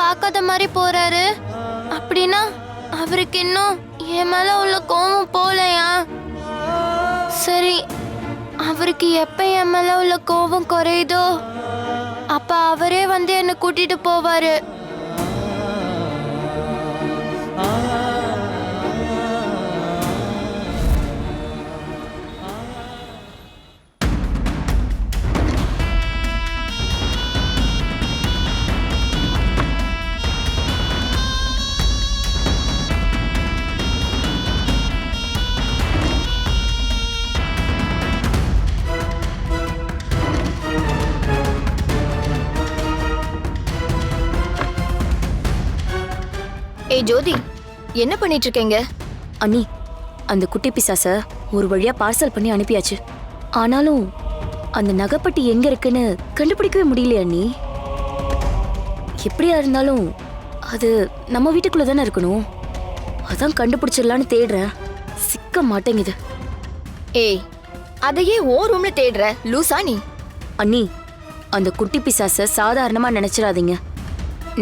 பார்க்காத மாதிரி போறாரு. அப்படின்னா அவருக்கு இன்னும் என் மேல உள்ள கோவம் போலையா? சரி அவருக்கு எப்ப என் மேல உள்ள கோவம் குறையுதோ அப்ப அவரே வந்து என்னை கூட்டிட்டு போவாரு. ஜோதி என்ன பண்ணிட்டு இருக்கீங்க அண்ணி அந்த குட்டி பிசாச ஒரு வழியா பார்சல் பண்ணி அனுப்பியாச்சு. ஆனாலும் அந்த நகைப்பட்டி எங்க இருக்குன்னு கண்டுபிடிக்கவே முடியலையா அண்ணி. எப்படியா இருந்தாலும் அது நம்ம வீட்டுக்குள்ள தானே இருக்கணும். அதான் கண்டுபிடிச்சிடலான்னு தேடுறேன். சிக்க மாட்டேங்குது. ஏய் அதையே ஓ ரூம்ல தேடுற லூசா நீ? அண்ணி அந்த குட்டி பிசாச சாதாரணமா நினைச்சிடாதீங்க.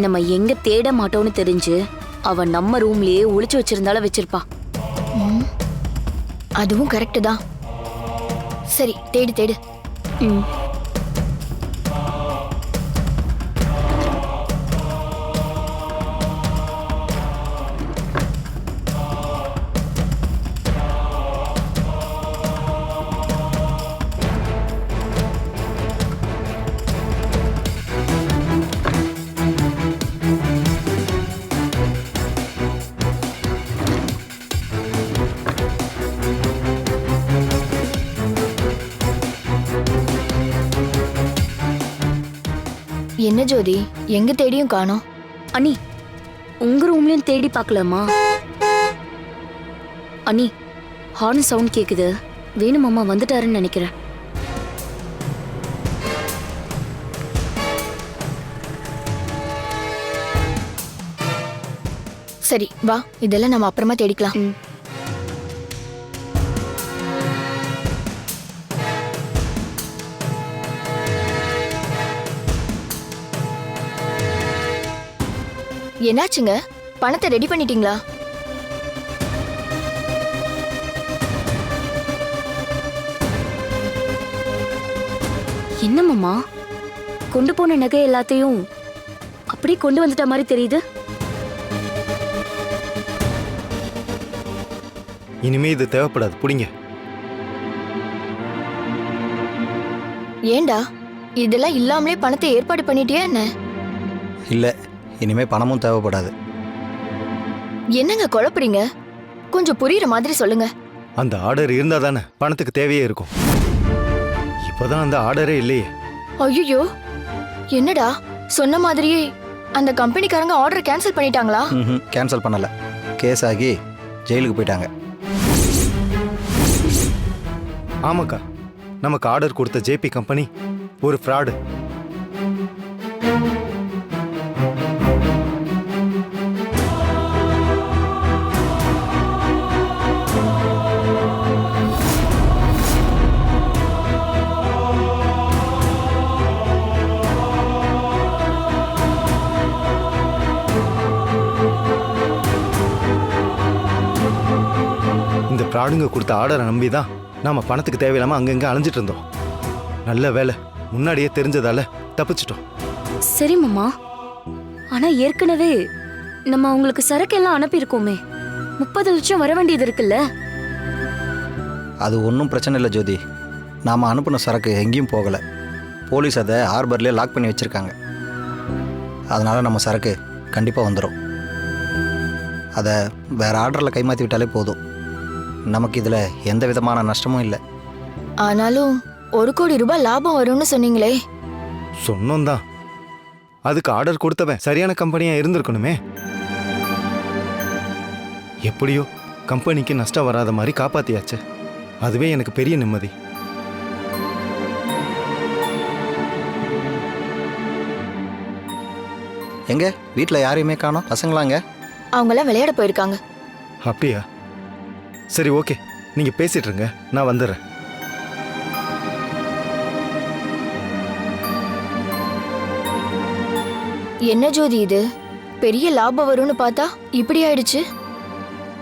நம்ம எங்க தேட மாட்டோம்னு தெரிஞ்சு அவ நம்ம ரூம்லயே ஒளிச்சு வச்சிருந்தாலும் வச்சிருப்பா. அதுவும் கரெக்ட் தான். சரி தேடு தேடு. ம். என்ன ஜோதி? எங்க தேடியும் காணோம். அண்ணி உங்க ரூம்லயும் தேடி பார்க்கலாமா? அண்ணி ஹார்ன் சவுண்ட் கேக்குது. வேணுமாமா வந்துட்டாருன்னு நினைக்கிறேன். சரி வா. இதெல்லாம் நம்ம அப்புறமா தேடிக்கலாம். என்னாச்சுங்க? பணத்தை ரெடி பண்ணிட்டீங்களா? என்னமாமா கொண்டு போன நகை எல்லாத்தையும் அப்படியே கொண்டு வந்துட்ட மாதிரி தெரியுது. இனிமே இது தேவைப்படாது. புடிங்க. ஏண்டா? இதெல்லாம் இல்லாமலே பணத்தை ஏற்பாடு பண்ணிட்டியா என்ன? இல்லை இனிமே பணமும் தேவைப்படாது. என்னங்க குழப்புறீங்க? கொஞ்சம் புரியுற மாதிரி சொல்லுங்க. அந்த ஆர்டர் இருந்தா தானே பணத்துக்கு தேவையே இருக்கும். இப்போதான் அந்த ஆர்டரே இல்லையே. ஐயோ என்னடா? சொன்ன மாதிரியே அந்த கம்பெனிக்காரங்க ஆர்டர் கேன்சல் பண்ணிட்டாங்களா? ம் கேன்சல் பண்ணலை. கேஸ் ஆகி ஜெயிலுக்கு போயிட்டாங்க. ஆமாக்கா நமக்கு ஆர்டர் கொடுத்த ஜேபி கம்பெனி ஒரு ஃப்ராடு ஃப்ராடுங்க கொடுத்த ஆர்டரை நம்பி தான் நாம பணத்துக்கு தேவையில்லாம அங்கங்க அலைஞ்சிட்டு இருந்தோம். நல்ல வேலை முன்னாடியே தெரிஞ்சதால தப்பிச்சிட்டோம். சரி மாமா. ஆனா ஏற்கனவே நம்ம அவங்களுக்கு சரக்கு எல்லாம் அனுப்பியிருக்கோமே. முப்பது லட்சம் வர வேண்டியது இருக்குல்ல? அது ஒன்றும் பிரச்சனை இல்லை ஜோதி. நாம் அனுப்பின சரக்கு எங்கேயும் போகலை. போலீஸ் அதை ஹார்பர்லேயே லாக் பண்ணி வச்சுருக்காங்க. அதனால் நம்ம சரக்கு கண்டிப்பாக வந்துடும் அதை வேறு ஆர்டரில் கைமாற்றி விட்டாலே போதும். நமக்கு இதில் எந்த விதமான நஷ்டமும் இல்லை. ஆனாலும் ஒரு கோடி ரூபாய் லாபம் வரும்னு சொன்னீங்களே. சொன்னோம் தான் அதுக்கு ஆர்டர் கொடுத்தவன் சரியான கம்பெனியா இருந்திருக்கணுமே. எப்படியோ கம்பெனிக்கு நஷ்டம் வராத மாதிரி காப்பாத்தியாச்சு. அதுவே எனக்கு பெரிய நிம்மதி. எங்கே? வீட்டில் யாரையுமே காணோம்? பசங்களாங்க? அவங்கெல்லாம் விளையாட போயிருக்காங்க. அப்படியா? சரி ஓகே. நீங்க பேசிட்டு இருங்க நான் வந்துடுறேன் என்ன ஜோதி இது? பெரிய லாபம் வரும்னு பார்த்தா இப்படி ஆயிடுச்சு?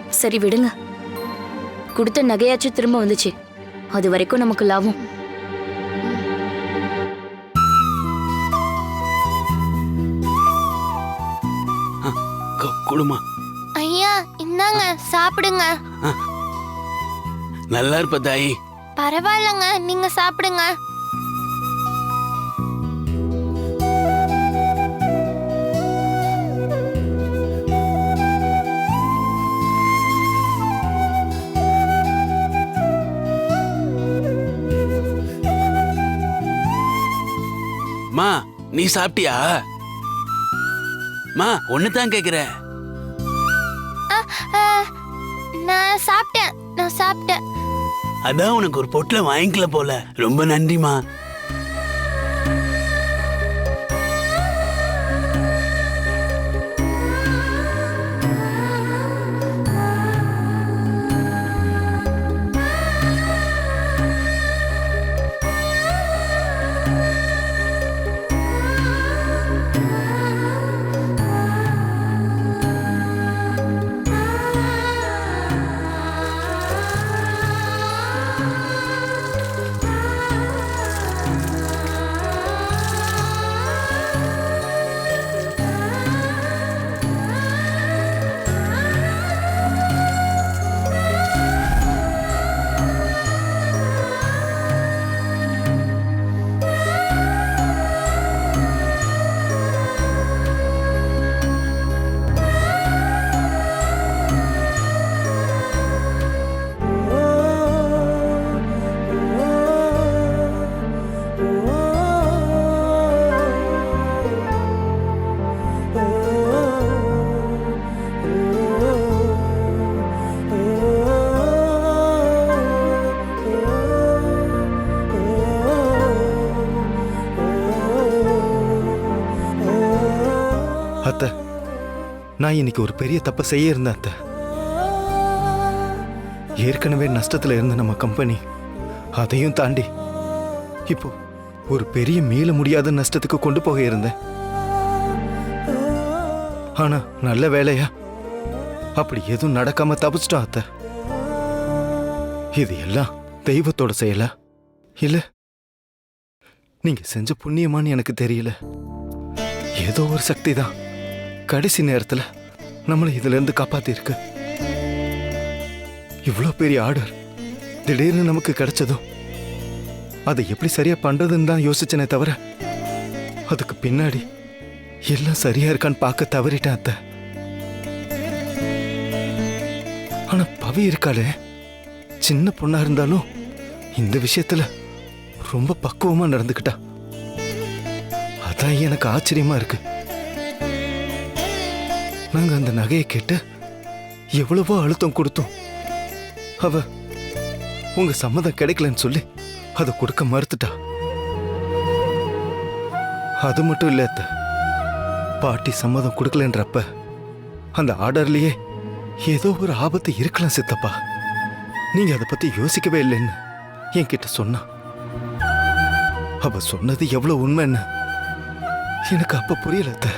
சரி விடுங்க. கொடுத்த நகையாச்சும் திரும்ப வந்துச்சு. அது வரைக்கும் நமக்கு லாபம். குடுமா. ஐயா இந்தாங்க சாப்பிடுங்க. நல்லா இருப்ப தாயி. பரவாயில்லங்க நீங்க சாப்பிடுங்க. மா நீ சாப்பிட்டியா? மா ஒன்னு தான் கேக்குறேன் நான் சாப்பிட்டேன் நான் சாப்பிட்டேன். அதான் உனக்கு ஒரு பொட்டில் வாங்கிக்கல போல. ரொம்ப நன்றிமா நான் இன்னைக்கு ஒரு பெரிய தப்பை செய்ய இருந்தேன் அத்தை. ஏற்கனவே நஷ்டத்துல இருந்த நம்ம கம்பெனி அதையும் தாண்டி இப்போ ஒரு பெரிய மீள முடியாத நஷ்டத்துக்கு கொண்டு போக இருந்தேன். ஆனா நல்ல வேலையா? அப்படி எதுவும் நடக்காம தப்பிச்சிட்டோம் அத்தை. இது எல்லாம் தெய்வத்தோட செயலா? இல்ல நீங்க செஞ்ச புண்ணியமான்னு எனக்கு தெரியல. ஏதோ ஒரு சக்தி தான் கடைசி நேரத்துல நம்மளை இதுல இருந்து காப்பாத்திருக்கு. இவ்வளோ பெரிய ஆர்டர் திடீர்னு நமக்கு கிடைச்சதும் அதை எப்படி சரியா பண்றதுன்னு தான் யோசிச்சனே தவிர அதுக்கு பின்னாடி எல்லாம் சரியா இருக்கான்னு பார்க்க தவறிட்டேன் அத்தை. ஆனா பவி இருக்காளே சின்ன பொண்ணா இருந்தாலும் இந்த விஷயத்துல ரொம்ப பக்குவமா நடந்துக்கிட்டா. அதான் எனக்கு ஆச்சரியமா இருக்கு. நாங்க அந்த நகையை கேட்டு எவ்வளவோ அழுத்தம் கொடுத்தோம். அவ உங்க சம்மதம் கிடைக்கலன்னு சொல்லி அதை கொடுக்க மறுத்துட்டா. அது மட்டும் இல்ல அத்த. பாட்டி சம்மதம் கொடுக்கலன்றப்ப அந்த ஆர்டர்லயே ஏதோ ஒரு ஆபத்து இருக்கலாம் சித்தப்பா. நீங்க அதை பத்தி யோசிக்கவே இல்லைன்னு என்கிட்ட சொன்னா. அவ சொன்னது எவ்வளவு உண்மைன்னு எனக்கு அப்ப புரியல அத்தை.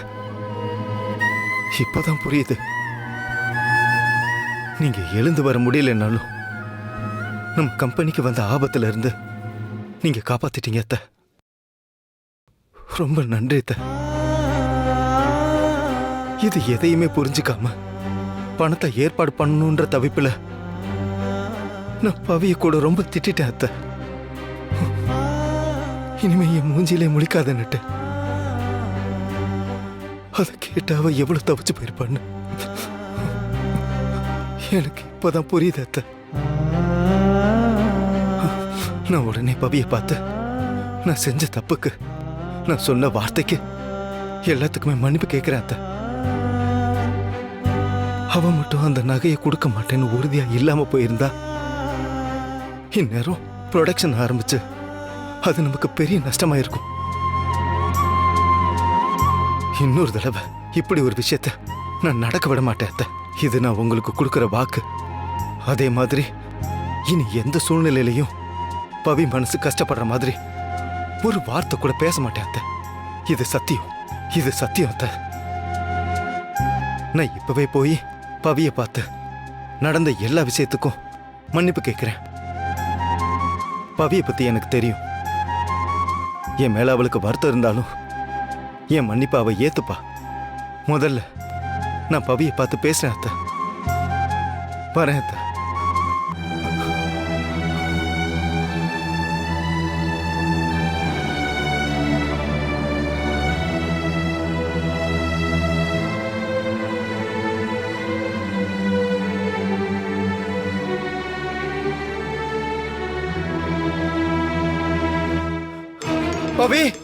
இப்பதான் புரியுது. நீங்க எழுந்து வர முடியலன்னாலும் நம் கம்பெனிக்கு வந்த ஆபத்துல இருந்து நீங்க காப்பாத்திட்டீங்க அத்தை. ரொம்ப நன்றி அத்தை. இது எதையுமே புரிஞ்சுக்காம பணத்தை ஏற்பாடு பண்ணணுன்ற தவிப்புல நான் பவிய கூட ரொம்ப திட்டிட்டேன் அத்த. இனிமே என் மூஞ்சிலே முழிக்காதன்னுட்டு. அதை கேட்டு அவ எவ்வளவு தவிச்சு போயிருப்பான்னு? எனக்கு இப்பதான் புரியுது அத்தை. நான் உடனே பவியை பார்த்து நான் செஞ்ச தப்புக்கு நான் சொன்ன வார்த்தைக்கு எல்லாத்துக்குமே மன்னிப்பு கேட்கிறேன் அத்தை. அவ மட்டும் அந்த நகையை கொடுக்க மாட்டேன்னு உறுதியா இல்லாம போயிருந்தா இந்நேரம் ப்ரொடக்ஷன் ஆரம்பிச்சு அது நமக்கு பெரிய நஷ்டமா இருக்கும் இன்னொரு தடவை இப்படி ஒரு விஷயத்த நான் நடக்க விட மாட்டேன் அத்தை. இது நான் உங்களுக்கு கொடுக்குற வாக்கு. அதே மாதிரி இனி எந்த சூழ்நிலையிலையும் பவி மனசு கஷ்டப்படுற மாதிரி ஒரு வார்த்தை கூட பேச மாட்டேன் அத்தை. இது சத்தியம். இது சத்தியம் அத்தை. நான் இப்பவே போய் பவிய பார்த்து நடந்த எல்லா விஷயத்துக்கும் மன்னிப்பு கேட்கிறேன். பவிய பத்தி எனக்கு தெரியும். என் மேல அவளுக்கு வருத்தம் இருந்தாலும் என் மன்னிப்பை அவ ஏத்துப்பா. முதல்ல நான் பவியை பார்த்து பேசுறேன் அத்தை. வரேன் அத்தை. பவி பவி!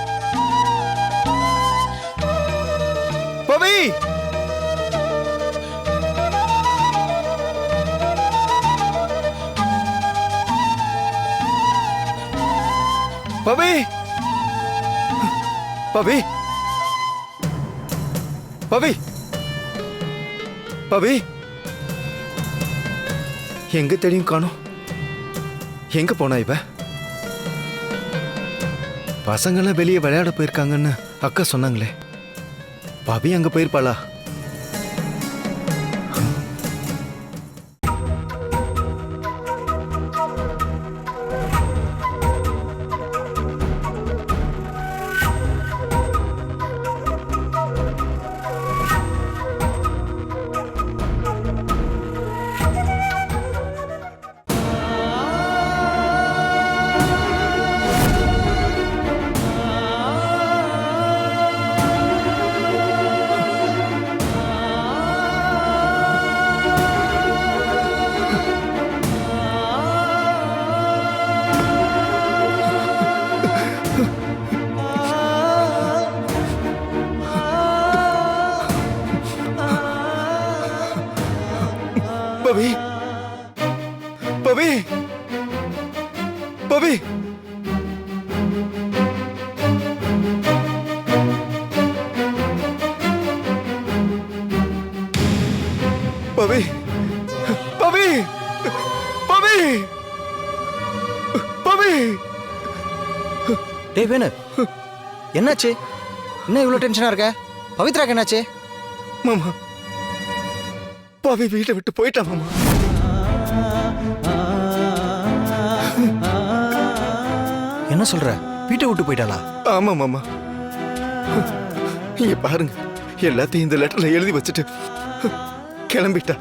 பபி பபி பபி பபி எங்க தெரியும் காணும்? எங்க போனா இவ? பசங்கெல்லாம் வெளியே விளையாட போயிருக்காங்கன்னு அக்கா சொன்னாங்களே. பபி அங்க போயிருப்பாளா? পবি পবি পবি পবি পবি পবি পবি டேய் வேணு என்னாச்சு என்ன இவ்வளோ டென்ஷனாக இருக்க பவித்ராக்கு என்னாச்சு மாமா பவி வீட்டை விட்டு போயிட்டா மாமா. என்ன சொல்ற? வீட்டை விட்டு போயிட்டாளா? ஆமா மாமா. இங்க பாருங்க. எல்லாத்தையும் இந்த லெட்டர்ல எழுதி வச்சுட்டு கிளம்பிட்டா.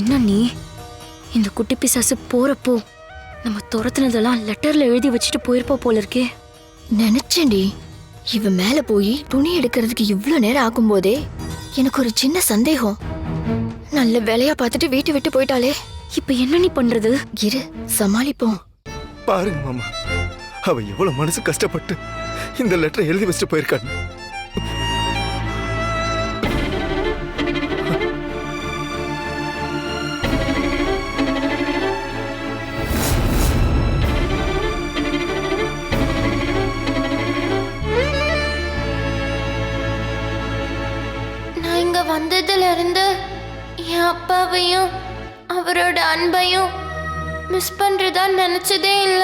என்ன நீ? இந்த குட்டி பிசாசு போறப்போ நம்ம துரத்துனதெல்லாம் லெட்டர்ல எழுதி வச்சுட்டு போயிருப்பா போல இருக்கே. நினைச்சேன்டி. இவ மேல போய் துணி எடுக்கிறதுக்கு இவ்ளோ நேரம் ஆகும்போதே எனக்கு ஒரு சின்ன சந்தேகம். நல்ல வேலையா பார்த்துட்டு வீட்டை விட்டு போயிட்டாலே இப்ப என்ன நீ பண்றது? இரு சமாளிப்போம். பாருங்க மாமா அவ எவ்வளவு மனசு கஷ்டப்பட்டு இந்த லெட்டரை எழுதி வச்சுட்டு போயிருக்கான்னு. அன்பையும் மிஸ் பண்றதா நினைச்சதே இல்ல.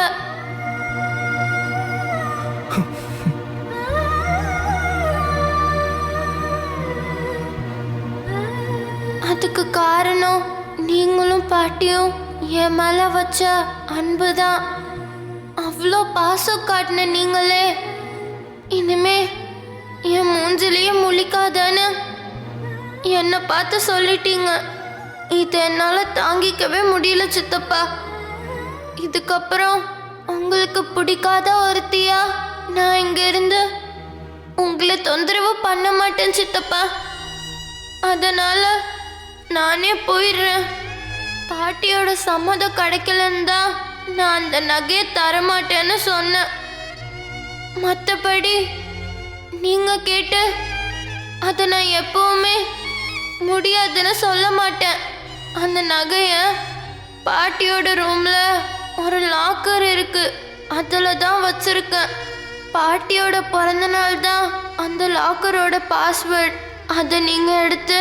அதுக்கு காரணம் நீங்களும் பாட்டியும் என் மேல வச்ச அன்பு தான் அவ்வளோ பாசம் காட்டின நீங்களே இனிமே என் மூஞ்சிலேயே முழிக்காதன்னு என்னை பார்த்து சொல்லிட்டீங்க. இது என்னால் தாங்கிக்கவே முடியல சித்தப்பா. இதுக்கப்புறம் உங்களுக்கு பிடிக்காத ஒருத்தியா? நான் இங்கிருந்து உங்களை தொந்தரவு பண்ண மாட்டேன் சித்தப்பா. அதனால நானே போயிடுறேன். பாட்டியோட சம்மதம் கிடைக்கலன்னு தான் நான் அந்த நகையை தரமாட்டேன்னு சொன்னேன். மற்றபடி நீங்க கேட்டு அதை நான் எப்பவுமே முடியாதுன்னு சொல்ல மாட்டேன். அந்த நகைய பாட்டியோட ரூம்ல ஒரு லாக்கர் இருக்கு. அதில் தான் வச்சிருக்கேன். பாட்டியோட பிறந்த நாள் தான் அந்த லாக்கரோட பாஸ்வேர்ட் அதை நீங்கள் எடுத்து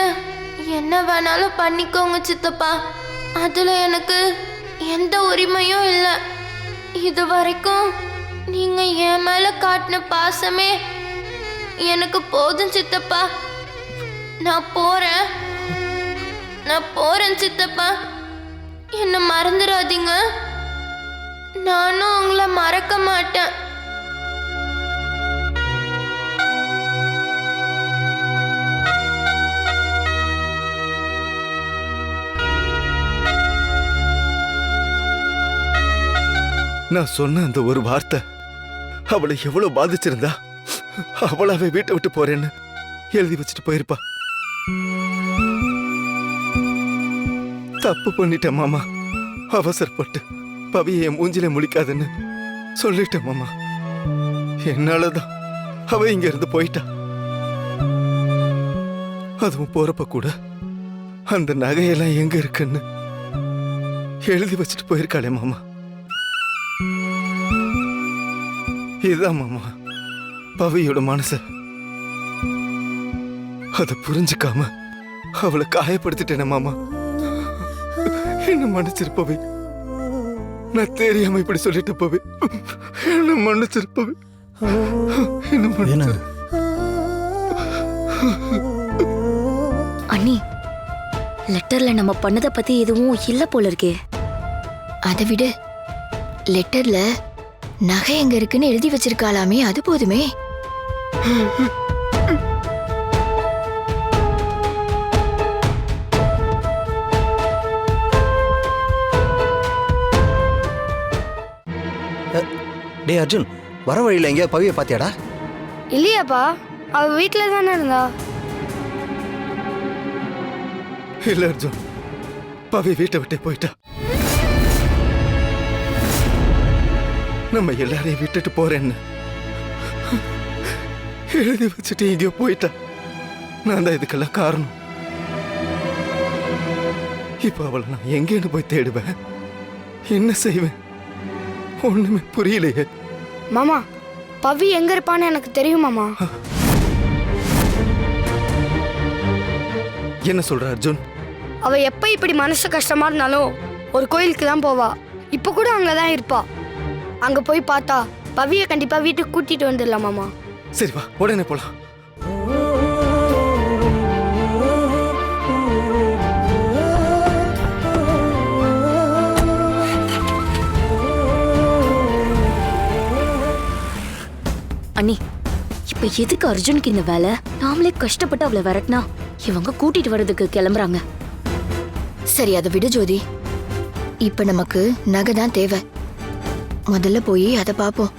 என்ன வேணாலும் பண்ணிக்கோங்க சித்தப்பா. அதில் எனக்கு எந்த உரிமையும் இல்லை. இது வரைக்கும் நீங்கள் என் மேலே காட்டின பாசமே எனக்கு போதும் சித்தப்பா. நான் போகிறேன் நான் போறேன் சித்தப்பா. என்ன மறந்துடாதீங்க. நானும் உங்களை மறக்க மாட்டேன். நான் சொன்ன அந்த ஒரு வார்த்தை அவளை எவ்வளவு பாதிச்சிருந்தா அவளாவே வீட்டை விட்டு போறேன்னு எழுதி வச்சுட்டு போயிருப்பா. தப்பு பண்ணிட்டேன் மாமா. அவசரப்பட்டு பவியை என் மூஞ்சில முழிக்காதுன்னு சொல்லிட்டேன் மாமா. என்னாலதான் அவ இங்க இருந்து போயிட்டா. அதுவும் போறப்ப கூட அந்த நகையெல்லாம் எங்க இருக்குன்னு எழுதி வச்சுட்டு போயிருக்காளே மாமா. இதுதான் மாமா பவியோட மனசு. அதை புரிஞ்சுக்காம அவளை காயப்படுத்திட்டேனே மாமா. என்ன மன்னிச்சிருப்பவை? நான் தெரியாம இப்படி சொல்லிட்ட பவி என்ன மன்னிச்சிருப்பவை? என்ன என்ன மன்னிச்சிரு அண்ணி லெட்டர்ல நம்ம பண்ணதை பத்தி எதுவும் இல்ல போல இருக்கே. அதை விடு. லெட்டர்ல நகை எங்க இருக்குன்னு எழுதி வச்சிருக்காளாமே அது போதுமே. டேய் அர்ஜுன் வர வழியில் எங்கேயா பவியை பார்த்தியாடா? இல்லையாப்பா அவ வீட்டில் தானே இருந்தா. இல்ல அர்ஜுன். பவி வீட்டை விட்டே போயிட்டா. நம்ம எல்லாரையும் விட்டுட்டு போறேன்னு. எழுதி வச்சுட்டு எங்கேயோ போயிட்டா. நான் தான் இதுக்கெல்லாம் காரணம். இப்ப அவளை நான் எங்கேன்னு போய் தேடுவேன். என்ன செய்வேன்? ஒண்ணுமே புரியலையே. மாமா பவி எங்க இருப்பான்னு எனக்கு தெரியும் மாமா. என்ன சொல்ற அர்ஜுன்? அவ எப்ப இப்படி மனசு கஷ்டமா இருந்தாலும் ஒரு கோயிலுக்கு தான் போவா. இப்ப கூட அங்கதான் இருப்பா. அங்க போய் பார்த்தா பவியை கண்டிப்பா வீட்டுக்கு கூட்டிட்டு வந்துடலாம் மாமா. சரி வா உடனே போலாம். அண்ணி இப்ப எதுக்கு அர்ஜுனுக்கு இந்த வேலை? நாமளே கஷ்டப்பட்டு அவளை விரட்டினா இவங்க கூட்டிட்டு வர்றதுக்கு கிளம்புறாங்க. சரி அதை விடு ஜோதி. இப்ப நமக்கு நகை தான் தேவை. முதல்ல போய் அதை பார்ப்போம்.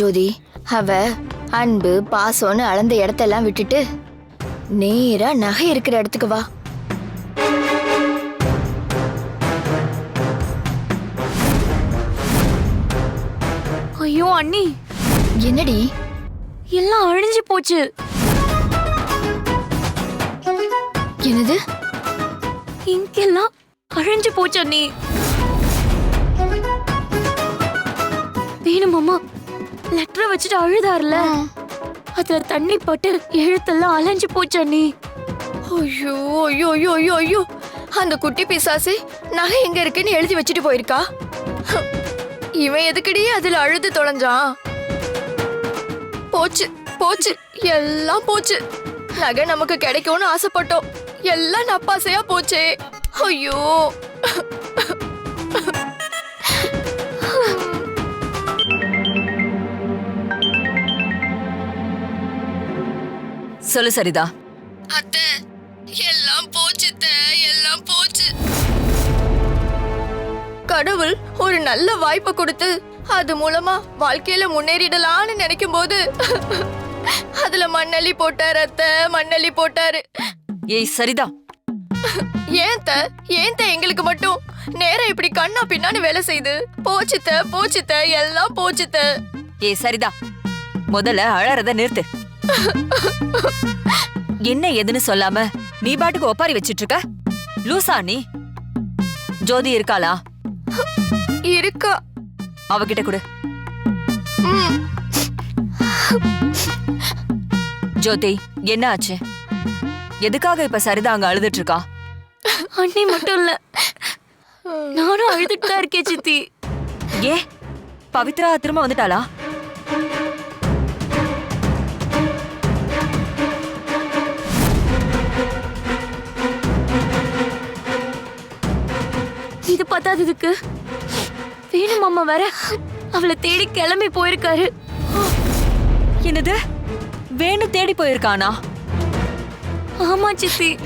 ஜோதி அவ அன்பு பாசம்னு அளந்த இடத்தெல்லாம் விட்டுட்டு நேரா நகை இருக்கிற இடத்துக்கு வா. ஐயோ அண்ணி. என்னடி? எல்லாம் அழிஞ்சு போச்சு. என்னது? இங்கெல்லாம் அழிஞ்சு போச்சு அண்ணி. வேணுமாமா லெட்டரை வச்சுட்டு அழுதாருல. அதுல தண்ணி பட்டு எழுத்தெல்லாம் அலைஞ்சு போச்சு அண்ணி ஐயோ ஐயோ ஐயோ ஐயோ ஐயோ. அந்த குட்டி பிசாசு நகை எங்க இருக்குன்னு எழுதி வச்சுட்டு போயிருக்கா? இவன் எதுக்குடி அதுல அழுது தொலைஞ்சான்? போச்சு போச்சு. எல்லாம் போச்சு. நகை நமக்கு கிடைக்கும்னு ஆசைப்பட்டோம். எல்லாம் நப்பாசையா போச்சே. ஐயோ. சொல்லு சரிதா. அத்தை எல்லாம் போச்சு எல்லாம் போச்சு. கடவுள் ஒரு நல்ல வாய்ப்பை கொடுத்து அது மூலமா வாழ்க்கையில முன்னேறிடலாம்னு நினைக்கும் போது அதுல மண்ணள்ளி போட்டாரு அத்தை. மண்ணள்ளி போட்டாரு. ஏய் சரிதா. ஏன் அத்தை? ஏன் அத்தை எங்களுக்கு மட்டும்? நேரம் இப்படி கண்ணா பின்னான்னு வேலை செய்யுது போச்சுத்த போச்சுத்த எல்லாம் போச்சுத்த ஏய் சரிதா. முதல்ல அழறத நிறுத்து. என்ன ஏதுன்னு சொல்லாம நீ பாட்டுக்கு ஒப்பாரி வச்சிட்டு இருக்க லூசா நீ. ஜோதி இருக்காளா? இருக்கா. அவகிட்ட கொடு. ஜோதி என்ன ஆச்சு? எதுக்காக இப்ப சரிதா அங்க அழுதுட்டு இருக்கா அண்ணி மட்டும் இல்ல. நானும் அழுதுட்டு தான் இருக்கேன் சித்தி. ஏ பவித்ரா திரும்ப வந்துட்டாளா? பத்தாததுக்கு. வேணு மாமா வேற. அவளை தேடி கிளம்பி போயிருக்காரு. என்னது? வேணு தேடி போயிருக்கானா? ஆமா சித்தி.